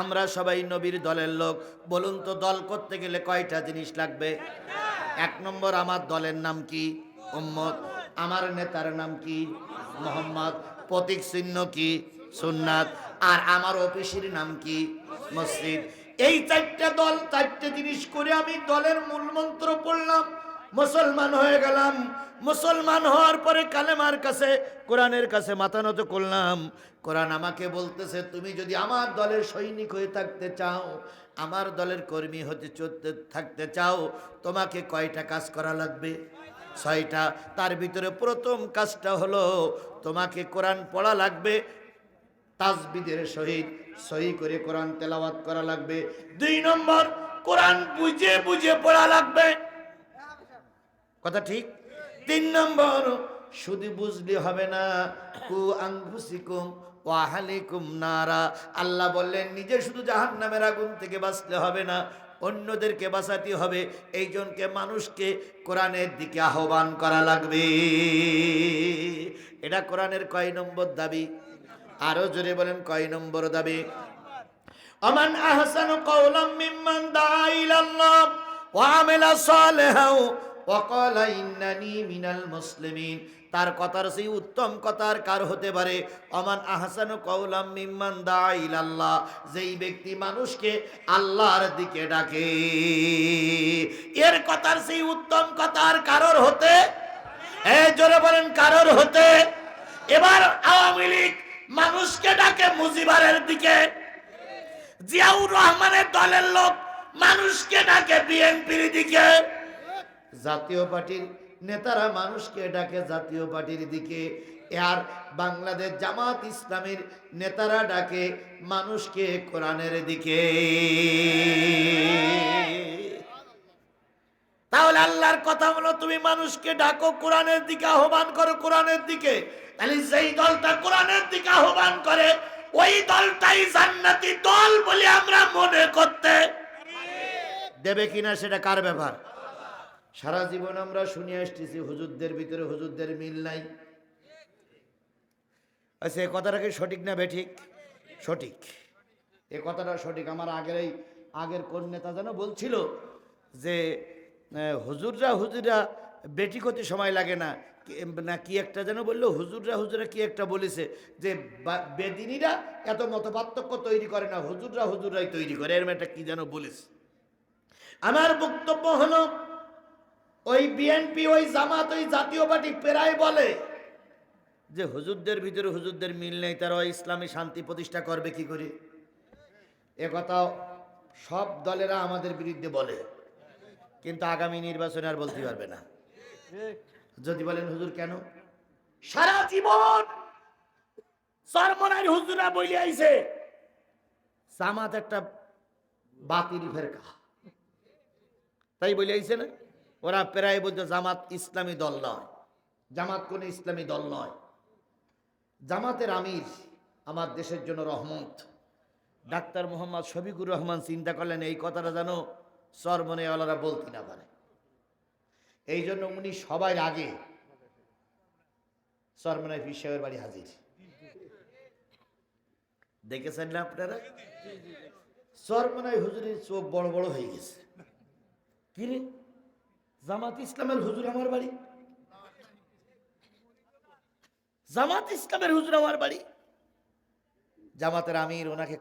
আমরা সবাই নবীর দলের লোক। বলুন তো, দল করতে গেলে কয়টা জিনিস লাগবে? এক নম্বর, আমার দলের নাম কি? উম্মত। আমার নেতার নাম কি? মোহাম্মদ। প্রতীক চিহ্ন কি? সুন্নাত। আর আমার অফিসের নাম কি? মসজিদ। এই চারটা দল, চারটে জিনিস করে আমি দলের মূল মন্ত্র পড়লাম। মুসলমান হয়ে গেলাম। মুসলমান হওয়ার পরে কালেমার কাছে, কোরআনের কাছে মাথা নত করলাম। কোরআন আমাকে বলতেছে, তুমি যদি আমার দলের সৈনিক হয়ে থাকতে চাও, আমার দলের কর্মী হতে চলতে থাকতে চাও, তোমাকে কয়টা কাজ করা লাগবে? ছয়টা। তার ভিতরে প্রথম কাজটা হলো, তোমাকে কোরআন পড়া লাগবে তাজবিদের সহিত সহি করে কোরআন তেলাওয়াত করা লাগবে। দুই নম্বর, কোরআন বুঝে বুঝে পড়া লাগবে। কথা ঠিক? তিন নম্বর, শুধু বুঝলে হবে না, কু আংফুসিকুম ওয়াহালিকুম নারা। আল্লাহ বললেন, নিজে শুধু জাহান্নামের আগুন থেকে বাঁচতে হবে না, অন্যদেরকে বাঁচাতে হবে। এই জনকে মানুষকে কোরআনের দিকে আহ্বান করা লাগবে। এটা কোরআনের কয় নম্বর দাবি? আরও জোরে বলেন, কয় নম্বর দাবি? অমান আহসান কওলাম মিম্মান দাআ ইলাল্লাহ ওয়া আমিলা সালিহাও ওয়া ক্বালা ইন্নানি মিনাল মুসলিমিন। তার কথার সেই উত্তম কথার কার হতে পারে? অমান আহসান কওলাম মিম্মান দাআ ইলাল্লাহ। যেই ব্যক্তি মানুষকে আল্লাহর দিকে ডাকে, এর কথার সেই উত্তম কথার কারোর হতে, এ জোরে বলেন কারোর হতে, এবার আওয়ামী লীগ মানুষকে ডাকে মুজিবারের দিকে। জিয়াউর রহমানের দলের লোক মানুষকে ডাকে বিএনপির দিকে। জাতীয় পার্টির নেতারা মানুষকে ডাকে জাতীয় পার্টির দিকে। আর বাংলাদেশ জামাত ইসলামের নেতারা ডাকে মানুষকে কোরআনের দিকে। তাহলে আল্লাহর কথা হলো, তুমি মানুষকে ডাকো কোরআনের দিকে, আহ্বান করো কোরআনের দিকে। তাহলে যেই দলটা কোরআনের দিকে আহ্বান করে, ওই দলটাই জান্নাতি দল বলে আমরা মনে করতে। দেবে কিনা সেটা কার ব্যাপার? সারা জীবন আমরা শুনে আসতেছি, হুজুরদের ভিতরে হুজুরদের মিল নাই। আচ্ছা এ কথাটা কি সঠিক না বেঠিক? সঠিক। এ কথাটা সঠিক। আমার আগের এই আগের কোন নেতা যেন বলছিল যে হুজুররা হুজুরা বেটি করতে সময় লাগে না। না, কি একটা যেন বলল? হুজুররা হুজুরা কি একটা বলেছে যে বেদিনীরা এত মত পার্থক্য তৈরি করে না, হুজুররা হুজুরাই তৈরি করে। এরম একটা কি যেন বলেছে। আমার বক্তব্য হলো ওই বিএনপি ওই জামাত ওই জাতীয় পার্টি প্রায় বলে। যে হুজুরদের ভিতরে হুজুরদের মিল নেই তারা ওই ইসলামী শান্তি প্রতিষ্ঠা করবে কি করে? এ কথা সব দলেরা আমাদের বিরুদ্ধে বলে। কিন্তু আগামী নির্বাচনে আর বলতে পারবে না। যদি বলেন হুজুর কেন? সারা জীবন সরমনার হুজুরা বলে আইছে জামাত একটা বাতিল ফেরকা। তাই বলে আইছে না? ওরা প্রায় বলতো, জামাত ইসলামী দল নয়। জামাত কোন ইসলামী দল নয়। জামাতের আমির আমার দেশের জন্য রহমত। ডাক্তার মোহাম্মদ শফিকুর রহমান চিন্তা করলেন, এই কথাটা যেন সরমনেওয়ালারা বলতে না পারে। এই জন্য উনি সবাই আগে সরমনায় ফির সাহেবের বাড়ি হাজির। দেখেছেন না আপনারা? সরমনায় হুজুরের চোখ বড় বড় হয়ে গেছে। কি রে? জামাত ইসলামের হুজুর আমার বাড়ি। জামাত ইসলামের হুজুর আমার বাড়ি। জামাতের আমির ওনাকে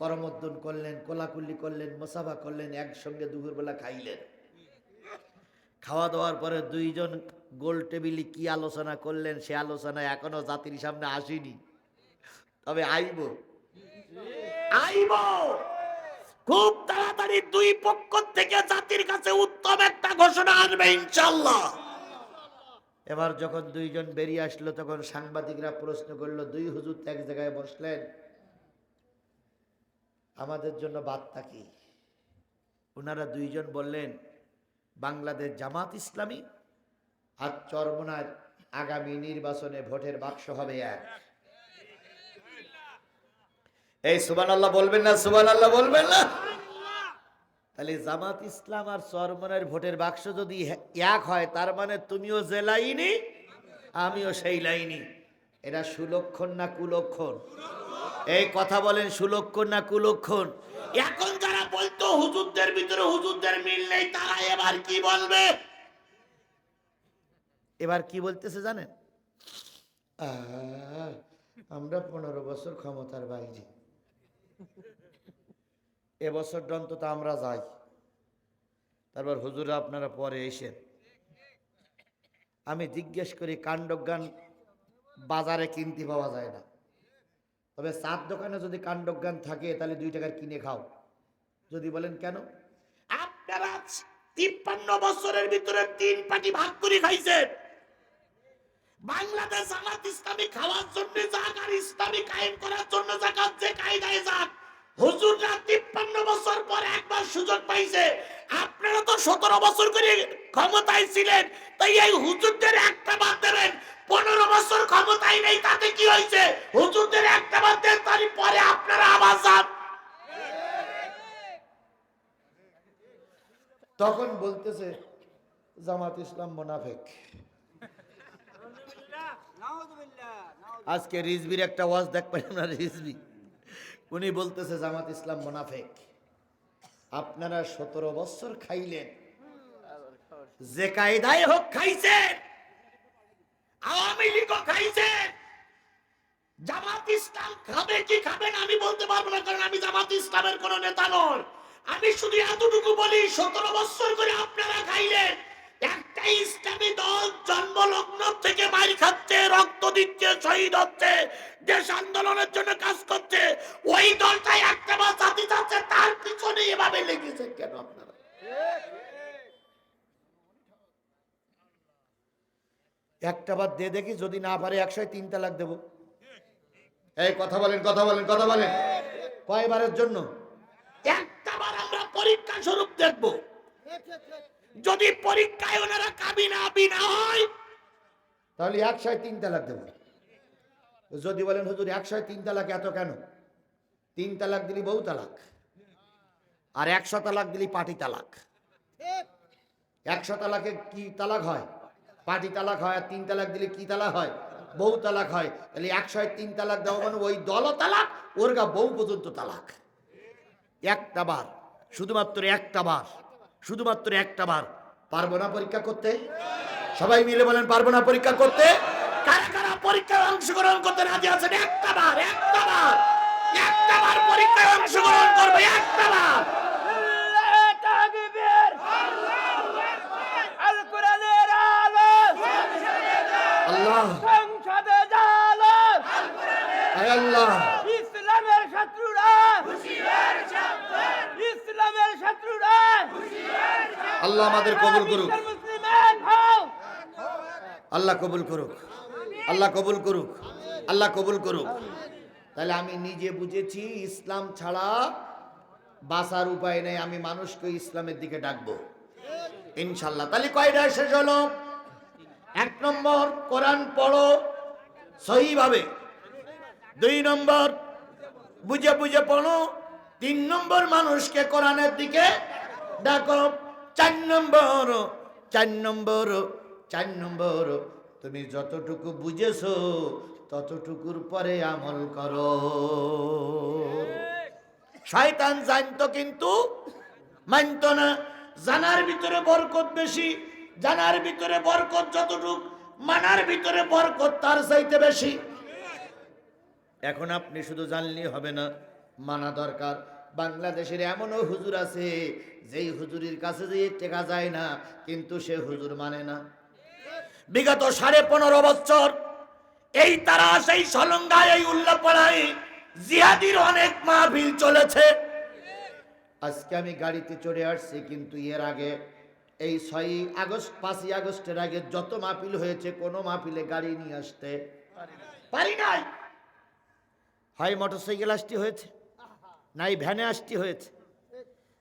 করমর্দন করলেন কোলাকুল্লি করলেন, মোসাফা করলেন, একসঙ্গে দুপুরবেলা খাইলেন। খাওয়া দাওয়ার পরে দুইজন গোল টেবিলে কি আলোচনা করলেন সে আলোচনা এখনও জাতির সামনে আসেনি। তবে আইব। আইব! খুব তাড়াতাড়ি দুই পক্ষ থেকে জাতির কাছে উত্তম একটা ঘোষণা আসবে ইনশাল্লাহ এবার যখন দুইজন বেরিয়ে আসলো, তখন সাংবাদিকরা প্রশ্ন করল, দুই হুজুর এক জায়গায় বসলেন। আমাদের জন্য বার্তা কি? ওনারা দুইজন বললেন, বাংলাদেশ জামাত ইসলামী আর চরমনার আগামী নির্বাচনে ভোটের বাক্স হবে এক। এই সুবান আল্লাহ বলবেন না সুবান আল্লাহ বলবেন না। তাহলে জামাত ইসলাম আর চরমনের ভোটের বাক্স যদি এক হয়, তার মানে তুমিও যে লাইনি আমিও সেই লাইনি এটা সুলক্ষণ না কুলক্ষণ? এই কথা বলেন, সুলক্ষণ না কুলক্ষণ? এখন যারা বলতো হুজুরদের ভিতরে হুজুরদের মিল নেই, তারা এবার কি বলবে? এবার কি বলতেছে জানেন? আমরা পনেরো বছর ক্ষমতার বাইরে। এবছর অন্তত আমরা যাই। তারপর হুজুরা আপনারা পরে এসেন আমি জিজ্ঞেস করি, কাণ্ডজ্ঞান বাজারে কিনতে পাওয়া যায় না। তবে চার দোকানে যদি কাণ্ডজ্ঞান থাকে, তাহলে দুই টাকার কিনে খাও। যদি বলেন কেন? আপনারা তিপ্পান্ন বছরের ভিতরে তিন পাটি ভাগ করে খাইছেন। বাংলাদেশ জামাত ইসলামী খাওয়ার জন্য যাক আর ইসলামী কায়েম করার জন্য জাকাত যে কায়দায় যাক, হুজুররা তিপ্পান্ন বছর পর একবার সুযোগ পাইছে। আপনারা তো সতেরো বছর করে ক্ষমতায় ছিলেন, তাই এই হুজুরদের একটা বাদ দেবেন। পনেরো বছর ক্ষমতায় নেই, তাতে কি হয়েছে? হুজুরদের একটা বাদ দেন তারই পরে আপনারা আবার যান। তখন বলতেছে জামাত ইসলাম মোনাফেক। আজকে রিজবির একটা ওয়াজ দেখবেন না রিজবি। উনি বলতেছে, জামাত ইসলাম মোনাফেক, আপনারা সতেরো বছর খাইলেন, যে কায়দায় হোক খাইছেন, আওয়ামী লীগও খাইছেন, জামাত ইসলাম খাবে কি খাবে না আমি বলতে পারব না, কারণ আমি জামাত ইসলামের কোন নেতা আমি শুধু এতটুকু বলি, সতেরো বছর করে আপনারা খাইলেন একটা ইসলামী দল জন্মলগ্ন থেকে মারি খাচ্ছে রক্ত দিচ্ছে শহীদ হচ্ছে দেশ আন্দোলনের জন্য কাজ করছে। ওই দলটাই একটা বার জাতি যাচ্ছে তার পিছনে এভাবে লেগেছে কেন আপনারা? একটা বার দিয়ে দেখি যদি না পারে একশো তিন তালাক দেবো। এই কথা বলেন কথা বলেন কথা বলেন। কয়বারের জন্য? একটা বার আমরা পরীক্ষা স্বরূপ দেখব। যদি পরীক্ষায় ওনারা কাবিনা বিনা হয়, তাহলে একশো তিন তালাক দেবো। যদি বলেন, হুজুর একশো তিন তালাক এত কেন? তিন তালাক দিলি বহু তালাক, আর একশো তালাক দিলি পাটি তালাক। একশো তালাকে কি তালাক হয়? পাটি তালাক হয়, আর তিন তালাক দিলে কি তালাক হয়? বহু তালাক হয়। তাহলে একশো তিন তালাক দেওয়া মানে ওই দল তালাক, ওর গা বউ পর্যন্ত তালাক। একটা বার, শুধুমাত্র একটা বার। শুধুমাত্র একটা বার, পারব না পরীক্ষা করতে? সবাই মিলে বলেন, পারব না পরীক্ষা করতে? কারা কারা পরীক্ষায় অংশগ্রহণ করতে রাজি একটা পরীক্ষায় অংশগ্রহণ একটা আল্লাহ। আল্লাহ। ইসলামের শত্রুরা ইসলামের শত্রুরা আল্লাহ আমাদের কবুল করুক। আল্লাহ কবুল করুক। আল্লাহ কবুল করুক। আল্লাহ কবুল করুক। তাহলে আমি নিজে বুঝেছি ইসলাম ছাড়া বাঁচার উপায় নেই। আমি মানুষকে ইসলামের দিকে ডাকবো। ইনশাল্লাহ তাহলে কয়টা শেষ হলো? এক নম্বর কোরআন পড়ো সহিভাবে। দুই নম্বর বুঝে বুঝে পড়ো। তিন নম্বর মানুষকে কোরআনের দিকে ডাকো। চার নম্বর চার নম্বর চার নম্বর তুমি যতটুকু বুঝেছ, ততটুকুর পরে আমল করো। শয়তান জানতো কিন্তু, মানতো না। জানার ভিতরে বরকত বেশি, জানার ভিতরে বরকত যতটুক, মানার ভিতরে বরকত তার চাইতে বেশি। এখন আপনি শুধু জানলেই হবে না, মানা দরকার। বাংলাদেশের এমনও হুজুর আছে, যেই হুজুরির কাছে যে টেকা যায় না, কিন্তু সে হুজুর মানে না। বিগত সাড়ে পনেরো বছর এই তারা সেই সলঙ্গায়, এই উল্লাপাড়ায় জিহাদির অনেক মাহফিল চলেছে। আজকে আমি গাড়িতে চড়ে আসছি, কিন্তু এর আগে এই ছয়ই আগস্ট, পাঁচই আগস্টের আগে যত মাহফিল হয়েছে, কোনো মাহফিলে গাড়ি নিয়ে আসতে পারি নাই। হয় মোটরসাইকেল আসতে হয়েছে। নাই ভ্যানে আসতে হয়েছে,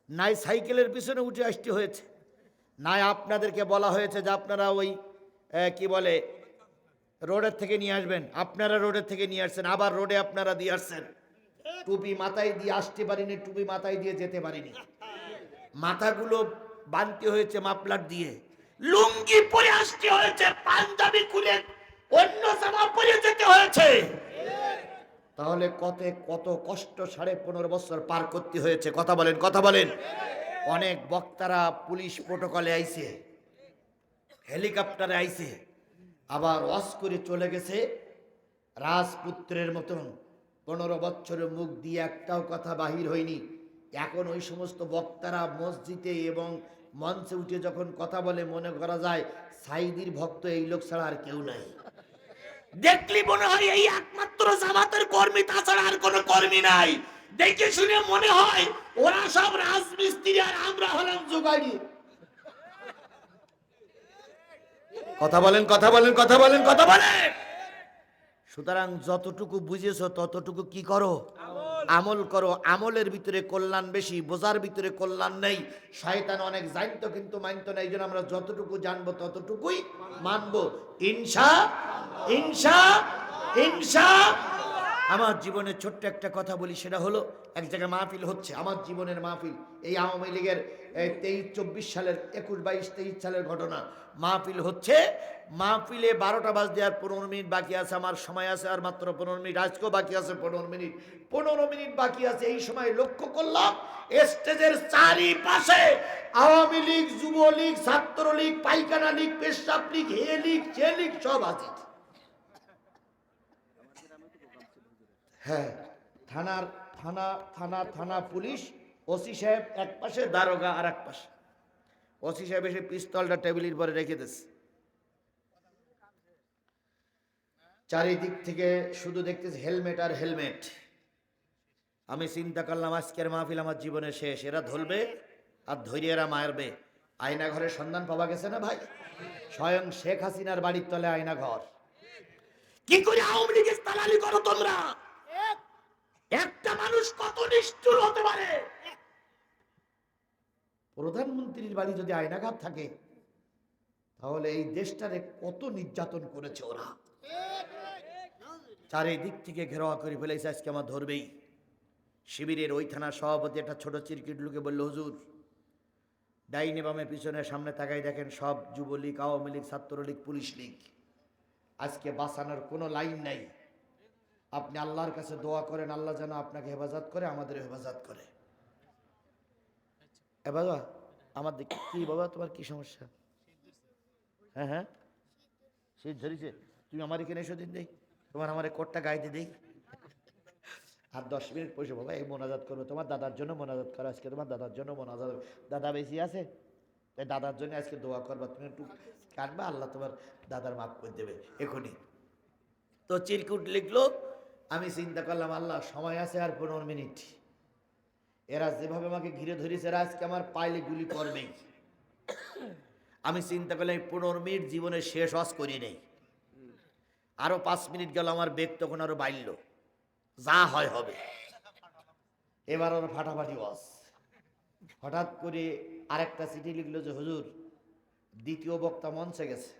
নাই সাইকেলের পিছনে উঠে আসতে হয়েছে, নাই আপনাদেরকে বলা হয়েছে যে আপনারা ওই কি বলে, রোডের থেকে নিয়ে আসবেন। আপনারা রোডের থেকে নিয়ে আসছেন, আবার রোডে আপনারা দিয়ে আসছেন। টুপি মাথায় দিয়ে আসতে পারিনি, টুপি মাথায় দিয়ে যেতে পারিনি। মাথাগুলো বানতে হয়েছে মাপলার দিয়ে। লুঙ্গি পরে আসতে হয়েছে, পাঞ্জাবি খুলে অন্য জামা পরে যেতে হয়েছে। তাহলে কত কত কষ্ট সাড়ে পনেরো বছর পার করতে হয়েছে? কথা বলেন কথা বলেন। অনেক বক্তারা পুলিশ প্রোটোকলে আইছে, হেলিকপ্টারে আইছে, আবার ওয়াশ করে চলে গেছে। রাজপুত্রের মতন পনেরো বছরের মুখ দিয়ে একটাও কথা বাহির হয়নি। এখন ওই সমস্ত বক্তারা মসজিদে এবং মঞ্চে উঠে যখন কথা বলে, মনে করা যায় সাইদির ভক্ত এই লোক ছাড়া আর কেউ নাই। দেখলি মনে হয় এই একমাত্র জামাতের কর্মী, তাছাড়া আর কোনো কর্মী নাই। দেখে শুনে মনে হয় ওরা সব রাজমিস্ত্রি আর আমরা হলাম যোগাড়ি। কথা বলেন কথা বলেন কথা বলেন কথা বলেন। সুতরাং যতটুকু বুঝেছ, ততটুকু কি করো? আমল করো, আমলের ভিতরে কল্যাণ বেশি, বোঝার ভিতরে কল্যাণ নেই। শয়তান অনেক জানতো কিন্তু মানতো না এই জন্য আমরা যতটুকু জানব ততটুকুই মানবো। ইনসা ইনসা ইনসা আমার জীবনের ছোট্ট একটা কথা বলি, সেটা হলো, এক জায়গায় মাহফিল হচ্ছে, আমার জীবনের মাহফিল। এই আওয়ামী লীগের তেইশ, চব্বিশ সালের, একুশ, বাইশ, তেইশ সালের ঘটনা। মাহফিল হচ্ছে, মাহফিলে বারোটা বাজ দেওয়ার পনেরো মিনিট বাকি আছে, আমার সময় আছে, আর মাত্র পনেরো মিনিট, আজকেও বাকি আছে পনেরো মিনিট। পনেরো মিনিট বাকি আছে, এই সময় লক্ষ্য করলাম, স্টেজের চারিপাশে আওয়ামী লীগ, যুবলীগ, ছাত্রলীগ পাইখানা লীগ, পেশাব লীগ, হে লীগ, সে লীগ সব আছে। হ্যাঁ থানার, থানা থানা থানা পুলিশ, ওসি সাহেব এক পাশে, দারোগা আর এক পাশে। ওসি সাহেব এসে পিস্তলটা টেবিলের পরে রেখে দিচ্ছে চারিদিক থেকে শুধু দেখতেছি হেলমেট আর হেলমেট। আমি চিন্তা করলাম, আজকের মাহফিল আমার জীবনে শেষ। এরা ধরবে আর ধৈর্য এরা মারবে। আয়না ঘরের সন্ধান পাওয়া গেছে না ভাই? স্বয়ং শেখ হাসিনার বাড়ির তলে আয়না ঘর। কি করে আওয়ামী লীগের দালালি করো তোমরা? একটা মানুষ কত নিষ্ঠুর হতে পারে? প্রধানমন্ত্রীর বাড়ি যদি আয়নাঘাত থাকে, তাহলে এই দেশটারে কত নির্যাতন করেছে ওরা। চারিদিক থেকে ঘেরাওয়া করে ফেলেছে, আজকে আমার ধরবেই। শিবিরের ওই থানার সভাপতি একটা ছোট চিরকিট লোকে বলল, হুজুর, ডাইনে বামে পিছনে সামনে তাকাই দেখেন সব Jubo League, Awami league, Chhatra League, police league. আজকে বাঁচানোর কোনো লাইন নাই। আপনি আল্লাহর কাছে দোয়া করেন, আল্লাহ যেন আপনাকে হেফাজত করে, আমাদের হেফাজত করে। এ বাবা, আমার দিকে কি বাবা, তোমার কি সমস্যা? হ্যাঁ হ্যাঁ? শীত তুমি আমার এখানে এসো দিন দেই। তোমার আমার কোটটা গাইতে দেই। আর দশ মিনিট পয়সা বাবা, এই মোনাজাত করব তোমার দাদার জন্য মোনাজাত করো আজকে, তোমার দাদার জন্য মোনাজাত দাদা বেশি আছে? তাই দাদার জন্য আজকে দোয়া করবা। তুমি একটু কাটবা, আল্লাহ তোমার দাদার মাফ করে দেবে। এখনই। তো চিরকুট লিখলো আমি চিন্তা করলাম, আল্লাহ, সময় আছে আর পনেরো মিনিট। এরা যেভাবে আমাকে ঘিরে ধরেছে, এরা আজকে আমার পাইলে গুলি করবেই। আমি চিন্তা করলাম, এই পনেরো মিনিট জীবনে শেষ হস করি নেই। আরও পাঁচ মিনিট গেল, আমার বেগ তখন আরও বাইল যা হয় হবে। এবার ওর ফাটাফাটি ওয়াস হঠাৎ করে আরেকটা চিঠি লিখলো যে, হুজুর, দ্বিতীয় বক্তা মঞ্চে গেছে।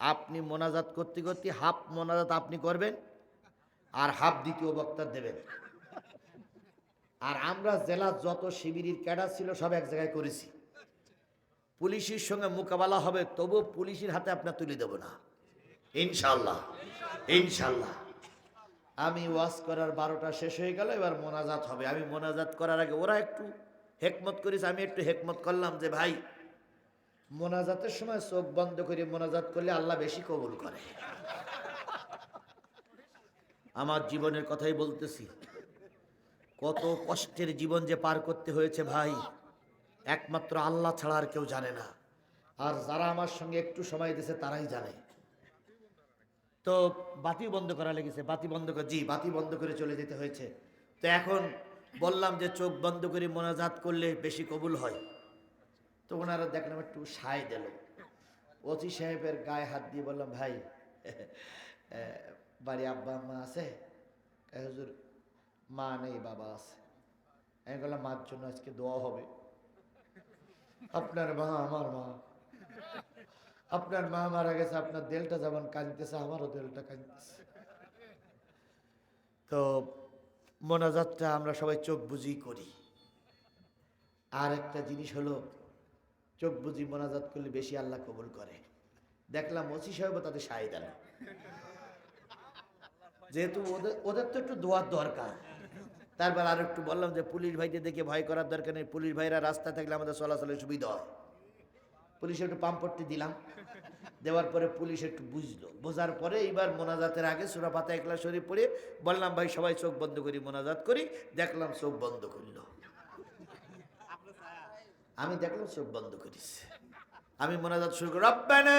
আপনি মোনাজাত করতে করতে হাফ মোনাজাত আপনি করবেন আর হাফ দ্বিতীয় বক্তা দেবেন আর আমরা জেলার যত শিবিরের ক্যাডার ছিল সব এক জায়গায় করেছি। পুলিশের সঙ্গে মোকাবেলা হবে, তবু পুলিশের হাতে আপনার তুলে দেব না। ইনশাল্লাহ ইনশাল্লাহ আমি ওয়াজ করার বারোটা শেষ হয়ে গেল, এবার মোনাজাত হবে। আমি মোনাজাত করার আগে ওরা একটু হেকমত করেছে, আমি একটু হেকমত করলাম যে, ভাই, মোনাজাতের সময় চোখ বন্ধ করে মোনাজাত করলে আল্লাহ বেশি কবুল করে। আমার জীবনের কথাই বলতেছি। কত কষ্টের জীবন যে পার করতে হয়েছে ভাই, একমাত্র আল্লাহ ছাড়া আর কেউ জানে না। আর যারা আমার সঙ্গে একটু সময় দিয়েছে তারাই জানে। তো বাতি বন্ধ করা লেগেছে, বাতি বন্ধ করে জি, বাতি বন্ধ করে চলে যেতে হয়েছে। তো এখন বললাম যে চোখ বন্ধ করে মোনাজাত করলে বেশি কবুল হয়। তো ওনারা দেখলাম একটু সায় দিল। ওসি সাহেবের গায়ে হাত দিয়ে বললাম, ভাই বাড়ি আব্বা আম্মা আছে হুজুর, মা নেই, বাবা আছে। মার জন্য আজকে দোয়া হবে। আপনার মা আমার মা। আপনার মা মারা গেছে, আপনার দেলটা যেমন কাঁদতেছে, আমারও দেলটা কাঁদতেছে। তো মোনাজাতটা আমরা সবাই চোখ বুঝি করি। আর একটা জিনিস হলো, চোখ বুঝি মোনাজাত করলে বেশি আল্লাহ কবুল করে। দেখলাম ওসি সাহেব তাদের দেন যেহেতু ওদের ওদের তো একটু দোয়ার দরকার। তারপর আর একটু বললাম যে, পুলিশ ভাইদের দেখে ভয় করার দরকার নেই। পুলিশ ভাইরা রাস্তা থাকলে আমাদের চলাচলের সুবিধা হয়। পুলিশে একটু পাম্পট্টি দিলাম। দেওয়ার পরে পুলিশ একটু বুঝলো। বোঝার পরে এইবার মোনাজাতের আগে সুরা পাতা একলা শরীফ পড়ে বললাম, ভাই, সবাই চোখ বন্ধ করি, মোনাজাত করি। দেখলাম চোখ বন্ধ করল। আমি দেখলাম চোখ বন্ধ করিস। আমি মোনাজাত শুরু করি, রব্বানা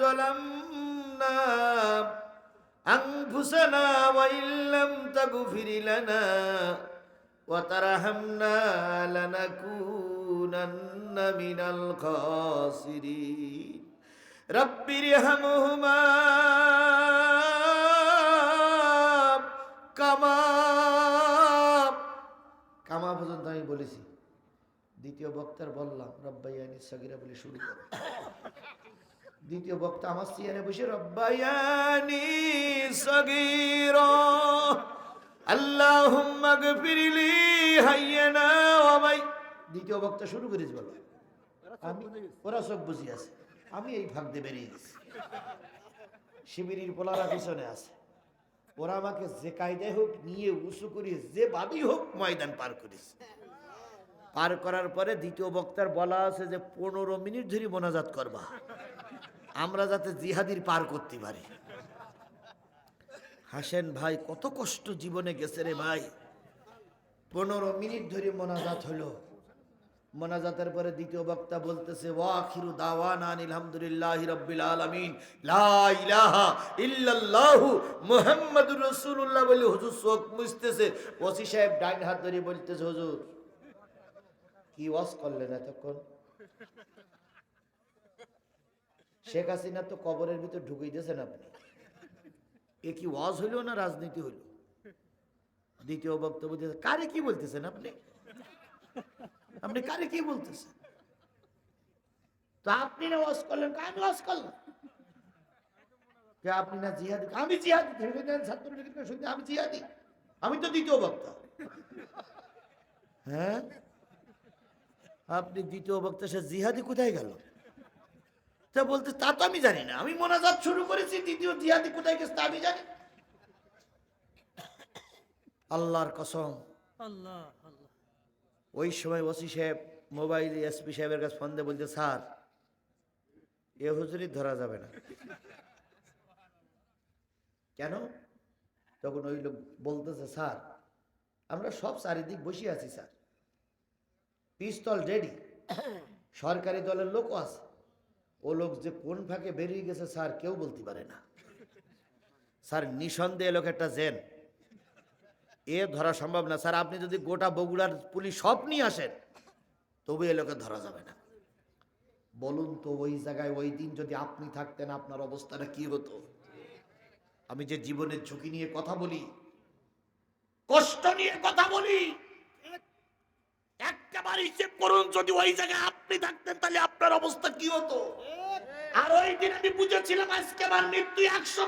যালামনা আনফুসানা ওয়া ইল্লাম তাগফির লানা ওয়া তারহামনা লানাকুনান্না মিনাল খাসিরিন রব্বির হামহুমা কামা কামা পর্যন্ত আমি বলেছি। দ্বিতীয় বক্তার বললাম, রব্বাইয়ানি সাগিরা বলে শুরু করো। দ্বিতীয় বক্তা আমার সিয়ারে বসে রব্বাইয়ানি সাগিরা আল্লাহুম্মা গফিরলি হাইয়ানা ওয়া মাই দ্বিতীয় বক্তা শুরু করেছে বলো আমি ওরা সব বুঝি আছে আমি এই ভাগ দিয়ে বেরিয়ে গেছি। শিবিরের পোলারা পিছনে আছে। ওরা আমাকে যে কায়দায় হোক নিয়ে উঁচু করিয়ে যে ভাবেই হোক ময়দান পার করিস পার করার পরে দ্বিতীয় বক্তার বলা আছে যে পনেরো মিনিট ধরে মোনাজাত করবা। আমরা যাতে জিহাদির পার করতে পারি। হাসেন ভাই, কত কষ্ট জীবনে গেছে রে ভাই। পনেরো মিনিট ধরে মোনাজাত হলো। মোনাজাতের পরে দ্বিতীয় বক্তা বলতেছে, ওয়াখিরু দাওয়ানা আলহামদুলিল্লাহ রাব্বিল আলামিন। লা ইলাহা ইল্লাল্লাহু মুহাম্মাদুর রাসূলুল্লাহ বলে হুজুর চোখ মুছতেছে। ওসি সাহেব ডাইন হাত ধরে বলতেছে, হুজুর, কি ওয়াজ করলেন এতক্ষণ? শেখ হাসিনা তো কবরের ভিতর ঢুকিয়ে দিয়েছেন আপনি। এ কি ওয়াজ হইল না রাজনীতি হইল? দ্বিতীয় বক্তব্য দিয়েছে কারে কি বলতেছেন আপনি? আপনি কারে কি বলতেছেন? তো আপনি না ওয়াজ করলেন আমি ওয়াজ করলাম। আপনি না জিহাদি? আমি জিহাদি দেন শুনতে, আমি জিহাদি। আমি তো দ্বিতীয় বক্তা। হ্যাঁ? আপনি দ্বিতীয় বক্তা, সে জিহাদি কোথায় গেল? তা বলতে তা তো আমি জানি না। আমি মোনাজাত শুরু করেছি দ্বিতীয় জিহাদি কোথায় গেছে তা আমি জানি। আল্লাহর কসম। ওই সময় ওসি সাহেব মোবাইল এসপি সাহেবের কাছে ফোন দিয়ে বলছে স্যার এ হুজুরি ধরা যাবে না। কেন? তখন ওই লোক বলতেছে স্যার আমরা সব চারিদিক বসে আছি স্যার। পিস্তল রেডি সরকারি দলের লোকও আছে। ও লোক যে কোন ফাঁকে বেরিয়ে গেছে স্যার কেউ বলতে পারে না। স্যার নিঃসন্দেহে লোক একটা জেন। এ ধরা সম্ভব না। স্যার, আপনি যদি গোটা বগুড়ার পুলিশ সব নিয়ে আসেন, তবু এ লোকে ধরা যাবে না। বলুন তো ওই জায়গায় ওই দিন যদি আপনি থাকতেন, আপনার অবস্থাটা কি হতো? আমি যে জীবনের ঝুঁকি নিয়ে কথা বলি, কষ্ট নিয়ে কথা বলি একটাবার হিসেব করুন, যদি ওই জায়গায় আপনি থাকতেন, তাহলে আপনার অবস্থা কি হতো? আর ওই দিন আমি বুঝেছিলাম আজকে আমার মৃত্যু একশো